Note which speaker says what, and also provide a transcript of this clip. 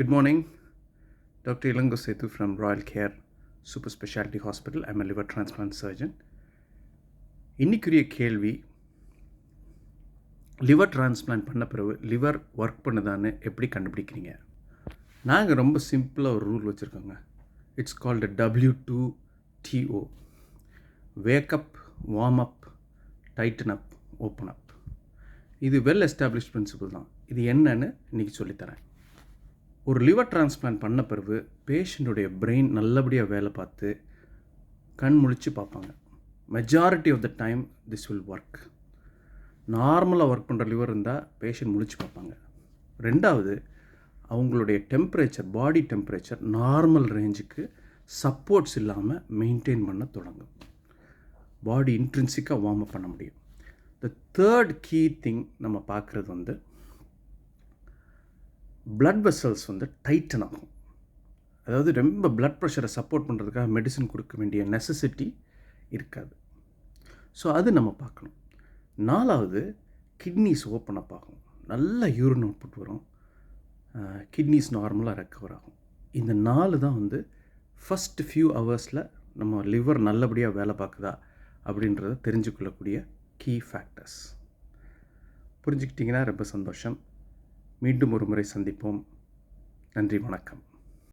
Speaker 1: Good morning. Dr. Ilango Setu from Royal Care Super Specialty Hospital. I'm a liver transplant surgeon. இன்னைக்குரிய கேள்வி liver transplant பண்ண பிறகு liver work பண்ணுதான்னு எப்படி கண்டுபிடிக்கிறீங்க நாங்கள் ரொம்ப சிம்பிளாக ஒரு rule வச்சுருக்கோங்க it's called W two DO wake up warm up tighten up open up இது well establish principal தான் இது என்னன்னு இன்றைக்கி சொல்லித்தரேன் ஒரு லிவர் டிரான்ஸ்பிளான்ட் பண்ண பிறகு பேஷண்ட்டுடைய பிரெயின் நல்லபடியாக வேலை பார்த்து கண் முழிச்சு பார்ப்பாங்க. Majority of the time this will work நார்மலாக ஒர்க் பண்ணுற லிவர் இருந்தால் பேஷண்ட் முழிச்சு பார்ப்பாங்க. ரெண்டாவது அவங்களுடைய டெம்பரேச்சர் பாடி டெம்பரேச்சர் நார்மல் ரேஞ்சுக்கு சப்போர்ட்ஸ் இல்லாமல் மெயின்டைன் பண்ண தொடங்கும். பாடி இன்ட்ரென்சிக்காக வார்ம் அப் பண்ண முடியும். த தேர்ட் கீ திங் நம்ம பார்க்குறது வந்து பிளட் வெசல்ஸ் வந்து டைட்டன் ஆகும். அதாவது ரொம்ப பிளட் ப்ரெஷரை சப்போர்ட் பண்ணுறதுக்காக மெடிசன் கொடுக்க வேண்டிய நெசசிட்டி இருக்காது. ஸோ அது நம்ம பார்க்கணும். நாலாவது கிட்னிஸ் ஓப்பன் அப் ஆகும். நல்ல யூரின் அவுட்புட் வரும். கிட்னிஸ் நார்மலாக ரெக்கவர் ஆகும். இந்த நாலு தான் வந்து ஃபஸ்ட் ஃபியூ ஹவர்ஸில் நம்ம லிவர் நல்லபடியாக வேலை பார்க்குதா அப்படின்றத தெரிஞ்சுக்கொள்ளக்கூடிய கீ ஃபேக்டர்ஸ் புரிஞ்சுக்கிட்டிங்கன்னா ரொம்ப சந்தோஷம். மீண்டும் ஒரு முறை சந்திப்போம். நன்றி வணக்கம்.